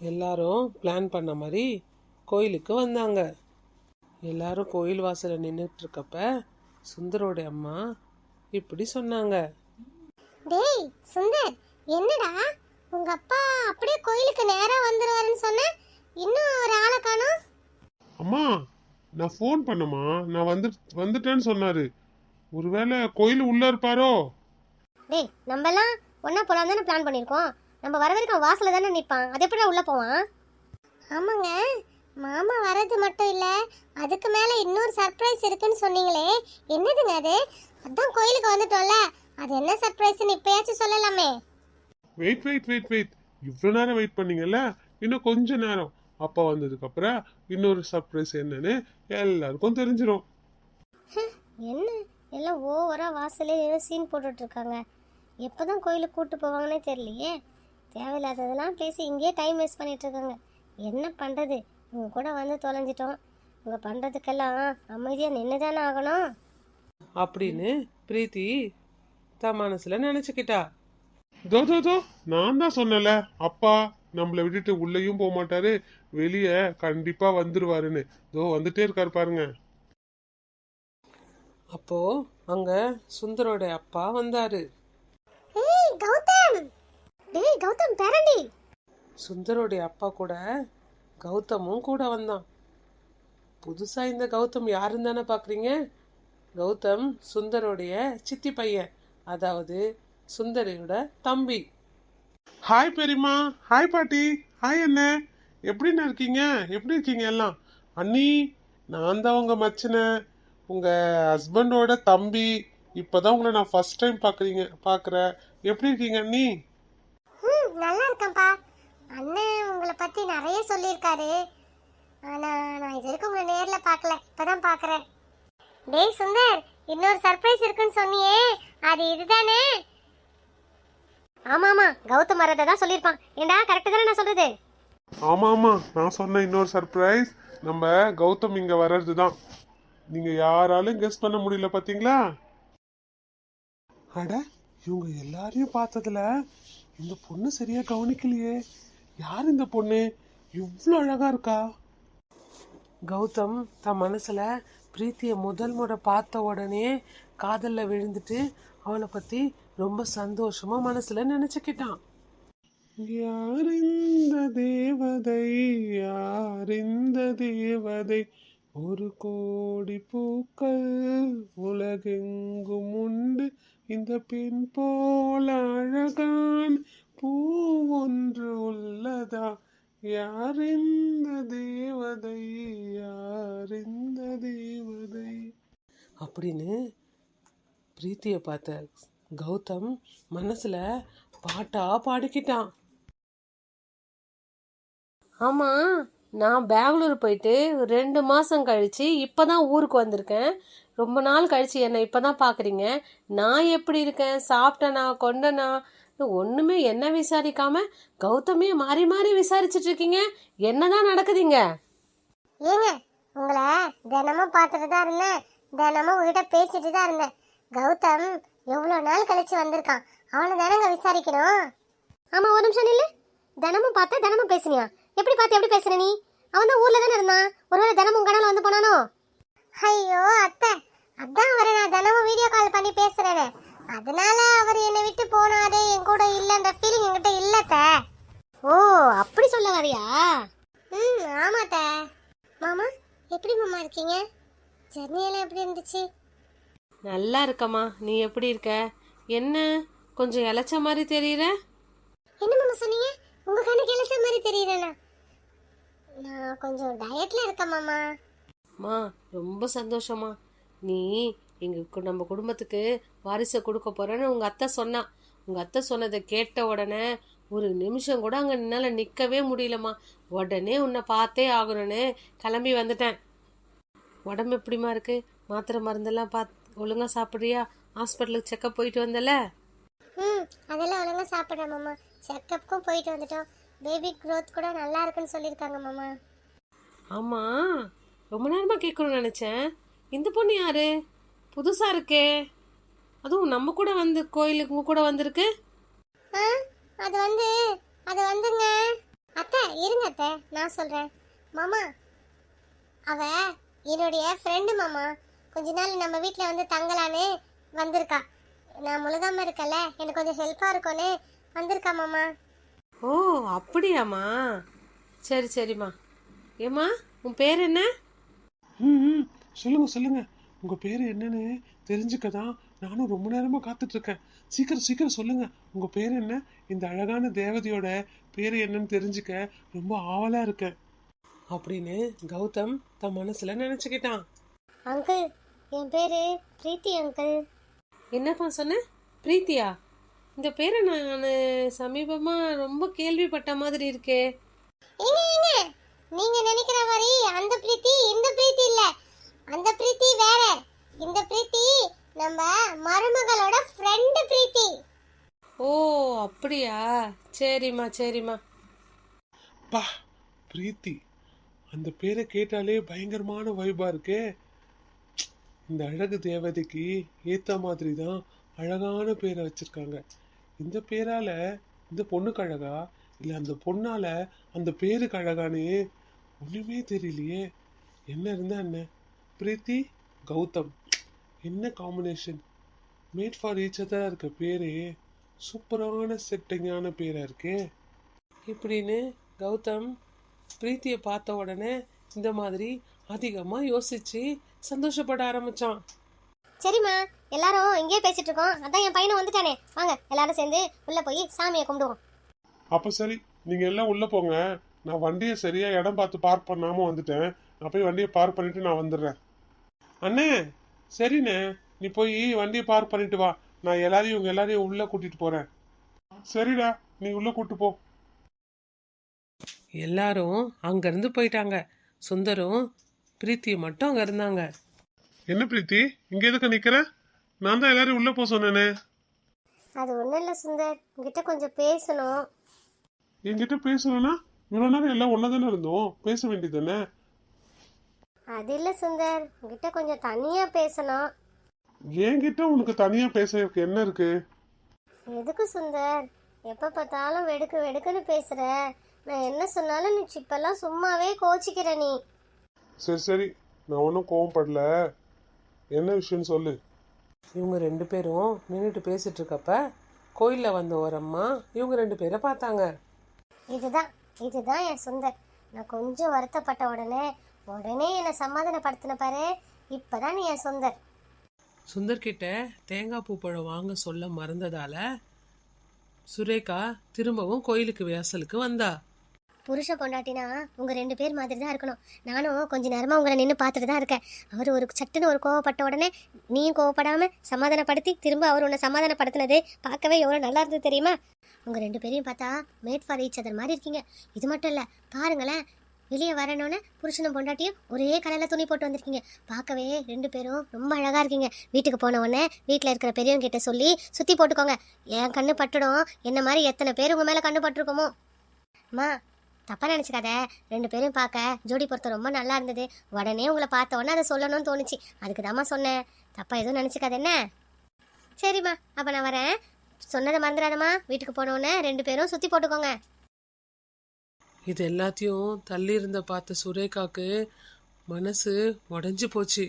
எல்லாரும் பிளான் பண்ண மாதிரி கோயிலுக்கு வந்தாங்க. எல்லாரும் கோயில் வாசல்ல நின்றுட்டு இருக்கப்ப சுந்தரோட அம்மா இப்படி சொன்னாங்க. டேய் சுந்தர் என்னடா? உங்க அப்பா அப்படியே கோயிலுக்கு நேரா வந்துருவாருன்னு சொன்ன? இன்னும் ஒரு ஆளை காணோம்? அம்மா நான் ஃபோன் பண்ணம்மா. நான் வந்து வந்துட்டேன்னு சொன்னாரு. ஒருவேளை கோயில் உள்ள இருப்பாரோ? டேய் நம்ம எல்லாம் ஒண்ணா போலாம் தானே பிளான் பண்ணிருக்கோம். நம்ம வர வரைக்கும் வாசல்ல தானே நிப்பான். அது எப்படி உள்ள போவான்? ஆமாங்க. மாமா வர்றது மட்டும் இல்ல அதுக்கு மேல இன்னொரு சர்ப்ரைஸ் இருக்குன்னு சொன்னீங்களே. என்னதுங்க அது? அதான் கோயிலுக்கு வந்துட்டோம்ல. அது என்ன சர்ப்ரைஸ்னு இப்பயாச்சும் சொல்லலாமே. வெயிட் வெயிட் வெயிட் வெயிட் இவ்வளோ நேரம் வெயிட் பண்ணீங்கல்ல? இன்னும் கொஞ்ச நேரம். அப்பா வந்ததுக்கு அப்புறம் இன்னொரு சர்ப்ரைஸ் என்னன்னு எல்லாருக்கும் தெரிஞ்சிடும் என்ன? எல்லாம் ஓவரா வாசலே சீன் போட்டுட்டு இருக்காங்க. எப்பதான் கோயிலுக்கு கூட்டு போவாங்கன்னே தெரியலையே. தேவையில்லாததெல்லாம் பேசி இங்கேயே டைம் வேஸ்ட் பண்ணிட்டு இருக்காங்க என்ன பண்றது? உங்க கூட வந்து தொலைஞ்சிட்டோம். உங்க பண்றதுக்கெல்லாம் அமைதியா நின்று தானே ஆகணும். அப்படின்னு பிரீத்தி தன் மனசுல நினைச்சுக்கிட்டா. தோ தோ தோ நான் தான் சொன்னல அப்பா நம்மளை விட்டுட்டு உள்ளேயும் போக மாட்டாரு வெளியே கண்டிப்பா வந்துருவாருன்னு. தோ வந்துட்டே இருக்காரு பாருங்க. அப்போ அங்க சுந்தரோட அப்பா வந்தாரு. கௌதம் பேரண்டி சுந்தரோடைய அப்பா கூட கௌதமும் கூட வந்தான். புதுசா இந்த கௌதம் யாருன்னு தானே பாக்குறீங்க? கௌதம் சுந்தரோடைய சித்தி பையன். அதாவது சுந்தரியோட தம்பி. ஹாய் பெரியம்மா. ஹாய் பாட்டி. ஹாய் அண்ணே. எப்படிண்ணே இருக்கீங்க? எப்படி இருக்கீங்க எல்லாம்? அண்ணி நான் தான் உங்க மச்சனை. உங்க ஹஸ்பண்டோட தம்பி. இப்பதான் உங்களை நான் ஃபர்ஸ்ட் டைம் பாக்குறீங்க பாக்குறேன். எப்படி இருக்கீங்க அண்ணி? நல்லா இருக்கேன்ப்பா. அண்ணன் உங்களை பற்றி நிறைய சொல்லியிருக்காரு. ஆனால் நான் இது வரைக்கும் உங்களை நேரில் பார்க்கல. இப்பதான் பார்க்குறேன். டேய் சுந்தர் இன்னொரு சர்ப்ரைஸ் இருக்குன்னு சொன்னியே. அது இதுதானே? ஆமாம் ஆமாம் கௌதம் வரதை தான் சொல்லியிருப்பான். ஏண்டா கரெக்டு தானே நான் சொல்கிறது ஆமாம் நான் சொன்ன இன்னொரு சர்ப்ரைஸ் நம்ம கௌதம் இங்கே வர்றது தான் நீங்கள் யாராலும் கெஸ் பண்ண முடியல பார்த்தீங்களா அட இவங்க எல்லாரையும் பார்த்ததுல இந்த பொண்ணு சரியா கவனிக்கலையே. யார் இந்த பொண்ணு? இவ்வளோ அழகா இருக்கா. கௌதம் தன் மனசுல பிரீத்தியை முதல் முறை பார்த்த உடனே காதல்ல விழுந்துட்டு அவளை பத்தி ரொம்ப சந்தோஷமா மனசுல நினச்சிக்கிட்டான். யார் இந்த தேவதை? யார் இந்த தேவதை? ஒரு கோடி பூக்கள் உலகெங்கும் உண்டு. இந்த பெண் போல அழகான பூ ஒன்று உள்ளதா? யார் இந்த தேவதை? யார் இந்த தேவதை? அப்படின்னு பிரீத்திய பார்த்த கௌதம் மனசுல பாட்டா பாடிக்கிட்டான். ஆமா நான் பெங்களூர் போயிட்டு ரெண்டு மாசம் கழிச்சு இப்பதான் ஊருக்கு வந்திருக்கேன். ரொம்ப நாள் கழிச்சு என்னை இப்பதான் பார்க்குறீங்க நான் எப்படி இருக்கேன்? சாப்பிட்டனா? கொண்டனா? ஒன்றுமே என்ன விசாரிக்காம கௌதமே மாறி மாறி விசாரிச்சிட்டு இருக்கீங்க. என்னதான் நடக்குதுங்க? ஏங்க உங்களை தினமும் பார்த்துட்டு தான் இருந்தேன். தினமும் உங்ககிட்ட பேசிட்டு தான் இருந்தேன். கௌதம் எவ்வளோ நாள் கழிச்சு வந்திருக்கான்? அவனை தானங்க விசாரிக்கணும்? ஆமா ஒரு நிமிஷம் இல்லை தினமும் பார்த்தேன் தினமும் பேசுனியா? எப்படி பார்த்து எப்படி பேசுற நீ? அவன் தான் ஊர்ல தானே இருந்தான். ஒருவேளை தினமும் கனவுல வந்து போனானோ? ஐயோ அத்தை. அதான் அவரை நான் தினமும் வீடியோ கால் பண்ணி பேசுறேனே. அதனால அவர் என்னை விட்டு போனாரு என் கூட இல்லைன்ற ஃபீலிங் என்கிட்ட இல்லத்த ஓ அப்படி சொல்ல வரியா? ம் ஆமாத்த மாமா எப்படி மாமா இருக்கீங்க? ஜர்னியெல்லாம் எப்படி இருந்துச்சு? நல்லா இருக்கம்மா. நீ எப்படி இருக்க? என்ன கொஞ்சம் இளைச்ச மாதிரி தெரியற என்ன மாமா சொன்னீங்க? உங்க கண்ணுக்கு இளைச்ச மாதிரி தெரியறேனா நான் கொஞ்சம் டயட்ல இருக்கேன் மாமா. மா ரொம்ப சந்தோஷமா நீ எங்க கு- நம்ம குடும்பத்துக்கு வாரிசை கொடுக்க போறேன்னு உங்க அத்தை சொன்னா. உங்க அத்தை சொன்னதை கேட்ட உடனே ஒரு நிமிஷம் கூட அங்க என்னால நிக்கவே முடியலம்மா. உடனே உன்னை பார்த்தே ஆகணும்னு கிளம்பி வந்துட்டேன். உடம்பு எப்படிமா இருக்கு? மாத்திரை மருந்தெல்லாம் பாத் ஒழுங்கா சாப்பிட்றியா? ஹாஸ்பிட்டலுக்கு செக்கப் போயிட்டு வந்தல? ம் அதெல்லாம் ஒழுங்கா சாப்பிட்றேன் மாமா. செக்கப்புக்கும் போயிட்டு வந்துட்டோம். பேபி growth கூட நல்லா இருக்குன்னு சொல்லியிருக்காங்க மாமா. ஆமா. ரொம்ப நேரமா கேட்கணும்னு நினைச்சேன். இந்த பொண்ணு யாரு? புதுசா இருக்கே. அதுவும் நம்ம கூட வந்து கோயிலுக்கு உங்க கூட வந்திருக்கு? ஆ அது வந்து அது வந்துங்க. அத்தை இருங்க அத்தை நான் சொல்றேன். மாமா அவ என்னுடைய ஃப்ரெண்டு மாமா. கொஞ்ச நாள் நம்ம வீட்டில் வந்து தங்கலான்னு வந்திருக்கா. நான் முழுகாம இருக்கல எனக்கு கொஞ்சம் ஹெல்ப்பா இருக்கும்னு வந்திருக்கா மாமா. ஓ அப்படியாம்மா. சரி சரிம்மா. ஏம்மா உன் பேர் என்ன? ம் ம், சொல்லுங்க சொல்லுங்க. உங்க பேரு என்னன்னு தெரிஞ்சுக்க தான் நானும் ரொம்ப நேரமா காத்துட்டு இருக்கேன் சீக்கிரம் சீக்கிரம் சொல்லுங்க. உங்க பேர் என்ன? இந்த அழகான தேவதையோட பேரு என்னன்னு தெரிஞ்சுக்க ரொம்ப ஆவலா இருக்கேன். அப்படின்னு கௌதம் தன் மனசுல நினைச்சுக்கிட்டான். அங்கிள் என் பேரு பிரீத்தி அங்கிள். என்னப்பா சொன்ன? பிரீத்தியா? இந்த பேரை நான் சமீபமாக ரொம்ப கேள்விப்பட்ட மாதிரி இருக்கே. ஏங்க ஏங்க. நீங்க நினைக்கிற மாதிரி அந்த பிரீத்தி இந்த பிரீத்தி இல்ல. அந்த பிரீத்தி வேற. இந்த பிரீத்தி நம்ம மருமகளோட ஃப்ரெண்டு பிரீத்தி. ஓ அப்படியா? சரிம்மா சரிம்மா. பா பிரீத்தி. அந்த பேரை கேட்டாலே பயங்கரமான வைபா இருக்கே. இந்த அழகு தேவதைக்கு ஏத்த மாதிரி தான் அழகான பேரை வச்சிருக்காங்க. இந்த பேரால இந்த பொண்ணுக்கு அழகா இல்லை அந்த பொண்ணால் அந்த பேருக்கு அழகானே ஒன்றுமே தெரியலையே. என்ன இருந்தா என்ன? பிரீத்தி கௌதம். என்ன காம்பினேஷன் மேட் ஃபார் ஈச் அதரா இருக்க பேரே சூப்பரான செட்டிங்கான பேராக இருக்கே. இப்படின்னு கௌதம் பிரீத்தியை பார்த்த உடனே இந்த மாதிரி அதிகமாக யோசிச்சு சந்தோஷப்பட ஆரம்பிச்சான். சரிம்மா எல்லாரும் இங்கேயே பேசிட்டு இருக்கோம். அதான் என் பையனை வந்துட்டானே. வாங்க எல்லாரும் சேர்ந்து உள்ள போய் சாமியை கும்பிடுவோம். அப்ப சரி நீங்க எல்லாம் உள்ள போங்க. நான் வண்டியை சரியா இடம் பார்த்து பார்க் பண்ணாம வந்துட்டேன். நான் போய் வண்டியை பார்க் பண்ணிட்டு நான் வந்துடுறேன். அண்ணே சரிண்ணே. நீ போய் வண்டியை பார்க் பண்ணிட்டு வா. நான் எல்லாரையும் உங்க எல்லாரையும் உள்ள கூட்டிட்டு போறேன். சரிடா நீ உள்ள கூட்டு போ. எல்லாரும் அங்கேருந்து போயிட்டாங்க. சுந்தரும் பிரீத்தியும் மட்டும் அங்கே இருந்தாங்க. என்ன பிரீத்தி? இங்க எதுக்கு நிக்கிற? நான் தான் எல்லாரையும் உள்ள போக சொன்னேனே. அது ஒன்றும் இல்லை சுந்தர். உங்ககிட்ட கொஞ்சம் பேசணும். என்கிட்ட பேசணும்னா இவ்வளவு நேரம் எல்லாம் ஒன்னதானே இருந்தோம். பேச வேண்டியதானே அது இல்லை சுந்தர். உங்ககிட்ட கொஞ்சம் தனியாக பேசணும். என்கிட்ட உனக்கு தனியா பேசுறதுக்கு என்ன இருக்கு? எதுக்கு சுந்தர்? எப்போ பார்த்தாலும் வெடுக்கு வெடுக்குன்னு பேசுற. நான் என்ன சொன்னாலும் நீ இப்பெல்லாம் சும்மாவே கோச்சிக்கிற நீ. சரி சரி. நான் ஒன்றும் கோவப்படல. என்ன விஷயம்னு சொல்லு. இவங்க ரெண்டு பேரும் நின்றுட்டு பேசிட்டு இருக்கப்ப கோயிலில் வந்த ஒரு அம்மா இவங்க ரெண்டு பேரை பார்த்தாங்க. இதுதான் இதுதான் என் சுந்தர். நான் கொஞ்சம் வருத்தப்பட்ட உடனே உடனே என்னை சமாதானப்படுத்தின பாரு. இப்பதான் நீ என் சுந்தர். சுந்தர்கிட்ட தேங்காய் பூ பழம் வாங்க சொல்ல மறந்ததால சுரேகா திரும்பவும் கோயிலுக்கு வாசலுக்கு வந்தா. புருஷ பொண்டாட்டினா உங்கள் ரெண்டு பேர் மாதிரி தான் இருக்கணும். நானும் கொஞ்ச நேரமாக உங்களை நின்று பார்த்துட்டு தான் இருக்கேன். அவர் ஒரு சட்டுன்னு ஒரு கோவப்பட்ட உடனே நீயும் கோவப்படாமல் சமாதானப்படுத்தி திரும்ப அவர் உன்னை சமாதானப்படுத்தினது பார்க்கவே எவ்வளோ நல்லா இருந்தது தெரியுமா? உங்கள் ரெண்டு பேரையும் பார்த்தா மேட் ஃபார் ஈச் அதர் மாதிரி இருக்கீங்க. இது மட்டும் இல்லை பாருங்களேன். வெளியே வரணும்னு புருஷனும் பொண்டாட்டியும் ஒரே கடையில் துணி போட்டு வந்திருக்கீங்க. பார்க்கவே ரெண்டு பேரும் ரொம்ப அழகாக இருக்கீங்க. வீட்டுக்கு போன உடனே வீட்டில் இருக்கிற பெரியவங்க கிட்ட சொல்லி சுற்றி போட்டுக்கோங்க. என் கண்ணு பட்டுடும். என்ன மாதிரி எத்தனை பேர் உங்கள் மேலே கண்ணு பட்டிருக்கோமோ? அம்மா தப்பா நினச்சிக்காத. ரெண்டு பேரும் பார்க்க. ஜோடி பொருத்தம் ரொம்ப நல்லா இருந்தது. உடனே உங்களை பார்த்த உடனே அதை சொல்லணும்னு தோணுச்சு. அதுக்கு தாம்மா சொன்னேன். தப்பா எதுவும் நினச்சிக்காத என்ன? சரிம்மா அப்போ நான் வரேன். சொன்னதை மறந்துடாதம்மா. வீட்டுக்கு போனோடனே ரெண்டு பேரும் சுற்றி போட்டுக்கோங்க. இது எல்லாத்தையும் தள்ளி இருந்த பார்த்த சுரேகாக்கு மனசு உடஞ்சி போச்சு.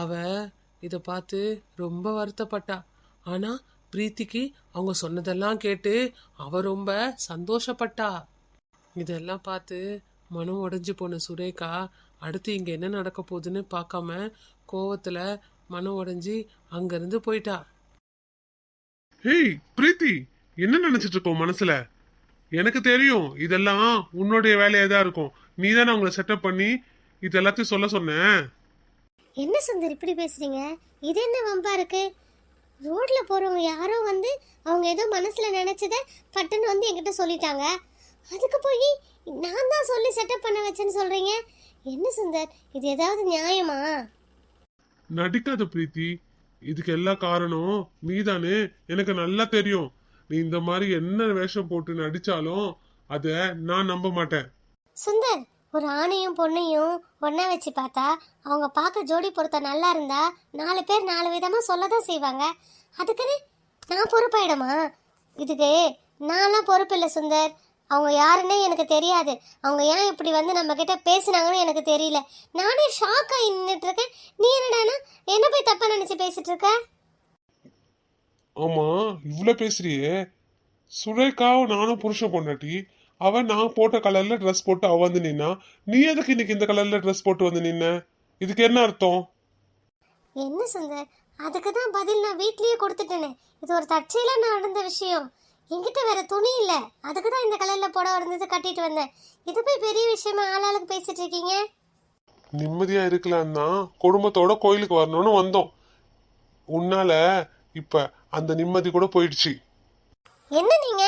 அவ இதை பார்த்து ரொம்ப வருத்தப்பட்டா. ஆனால் பிரீத்திக்கு அவங்க சொன்னதெல்லாம் கேட்டு அவ ரொம்ப சந்தோஷப்பட்டா. இதெல்லாம் பார்த்து மனம் உடைஞ்சு போன சுரேகா அடுத்து இங்க என்ன நடக்க போகுதுன்னு பார்க்காம கோவத்துல மனம் உடைஞ்சு அங்கிருந்து போயிட்டா. ஹேய் பிரீத்தி என்ன நினைச்சிட்டு இருக்கோம் மனசுல? எனக்கு தெரியும் இதெல்லாம் உன்னுடைய வேலையா தான் இருக்கும். நீ தானே அவங்கள செட்டப் பண்ணி இது எல்லாத்தையும் சொல்ல சொன்ன. என்ன சுந்தர் இப்படி பேசுறீங்க? இது என்ன வம்பா இருக்கு? ரோட்ல போறவங்க யாரோ வந்து அவங்க ஏதோ மனசுல நினைச்சத பட்டுன்னு வந்து என்கிட்ட சொல்லிட்டாங்க. அதுக்கு போய் நான் தான் சொல்லி செட்டப் பண்ண வச்சேன்னு சொல்றீங்க? என்ன சுந்தர் இது ஏதாவது நியாயமா? நடிக்காத பிரீத்தி இதுக்கு எல்லா காரணம் நீதானே. எனக்கு நல்லா தெரியும். நீ இந்த மாதிரி என்ன வேஷம் போட்டு நடிச்சாலும் அத நான் நம்ப மாட்டேன். சுந்தர் ஒரு ஆணையும் பொண்ணையும் ஒண்ணா வச்சு பார்த்தா அவங்க பார்க்க ஜோடி பொருத்தம் நல்லா இருந்தா நாலு பேர் நாலு விதமா சொல்லதான் செய்வாங்க. அதுக்குன்னு நான் பொறுப்பாயிடுமா? இதுக்கு நான்லாம் பொறுப்பு இல்லை சுந்தர். அவங்க யாருன்னே எனக்கு தெரியாது. அவங்க ஏன் இப்படி வந்து நம்ம கிட்ட பேசினாங்கன்னு எனக்கு தெரியல. நானே ஷாக் ஆகி நின்றுட்டு இருக்கேன் நீ என்னடானா? என்ன போய் தப்பா நினைச்சு பேசிட்டு இருக்க ஆமா இவ்வளோ பேசுறியே. சுரேகாவும் நானும் புருஷன் பொண்டாட்டி. அவன் நான் போட்ட கலர்ல ட்ரெஸ் போட்டு அவ வந்து நின்னா நீ எதுக்கு இன்னைக்கு இந்த கலர்ல ட்ரெஸ் போட்டு வந்து நின்ன? இதுக்கு என்ன அர்த்தம்? என்ன சுந்தர் அதுக்கு தான் பதில் நான் வீட்லயே கொடுத்துட்டேனே. இது ஒரு தற்செயலா நடந்த விஷயம். என்கிட்ட வேற துணி இல்ல. அதுக்கு தான் இந்த கலர்ல புடவை இருந்தது கட்டிட்டு வந்தேன். இது போய் பெரிய விஷயமா ஆளாளுக்கு பேசிட்டு இருக்கீங்க? நிம்மதியா இருக்கலாம் தான் குடும்பத்தோட கோயிலுக்கு வரணும்னு வந்தோம். உன்னால இப்ப அந்த நிம்மதி கூட போயிடுச்சு. என்ன நீங்க?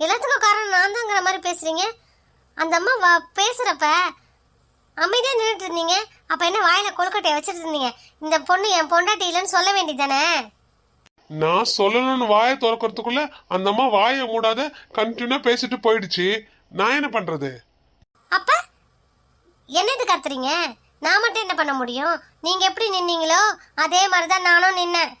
எல்லாத்துக்கும் காரணம் நான் தாங்கிற மாதிரி பேசுறீங்க. அந்த அம்மா வ- பேசுறப்ப அமைதியா நின்றுட்டு இருந்தீங்க. அப்ப என்ன வாயில கொழுக்கட்டையை வச்சிட்டு இருந்தீங்க இந்த பொண்ணு என் பொண்டாட்டி இல்லைன்னு சொல்ல வேண்டியதானே நான் சொல்லணும்னு வாயை திறக்கிறதுக்குள்ள அந்த அம்மா வாயை மூடாத கண்டினியூ பேசிட்டு போயிடுச்சு. நான் என்ன பண்றது? அப்ப என்ன இது கத்துறீங்க? நான் மட்டும் என்ன பண்ண முடியும்? நீங்க எப்படி நின்னீங்களோ அதே மாதிரி தான் நானும் நின்னேன்.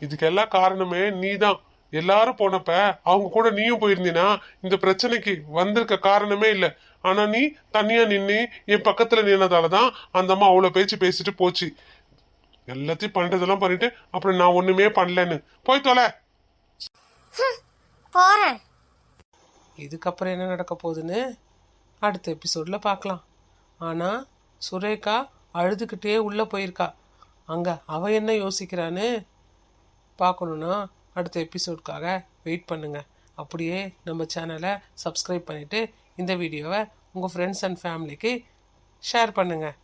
இதுக்கெல்லாம் காரணமே நீதான். எல்லாரும் போனப்ப அவங்க கூட நீயும் போயிருந்தீனா இந்த பிரச்சனைக்கு வந்திருக்க காரணமே இல்ல. ஆனா நீ தனியா நின்னு என் பக்கத்துல நின்னதாலதான் அந்த அம்மா அவ்வளவு பேச்சு பேசிட்டு போச்சு. எல்லாத்தையும் பண்றதெல்லாம் பண்ணிட்டு அப்புறம் நான் ஒண்ணுமே பண்ணலன்னு. போய் தொலை. போறேன். இதுக்கப்புறம் என்ன நடக்க போகுதுன்னு அடுத்த எபிசோடில் பார்க்கலாம். ஆனால் சுரேகா அழுதுகிட்டே உள்ளே போயிருக்கா. அங்கே அவ என்ன யோசிக்கிறான்னு பார்க்கணுன்னா அடுத்த எபிசோட்காக வெயிட் பண்ணுங்க. அப்படியே நம்ம சேனலை சப்ஸ்கிரைப் பண்ணிவிட்டு இந்த வீடியோவை உங்கள் ஃப்ரெண்ட்ஸ் அண்ட் ஃபேமிலிக்கு ஷேர் பண்ணுங்கள்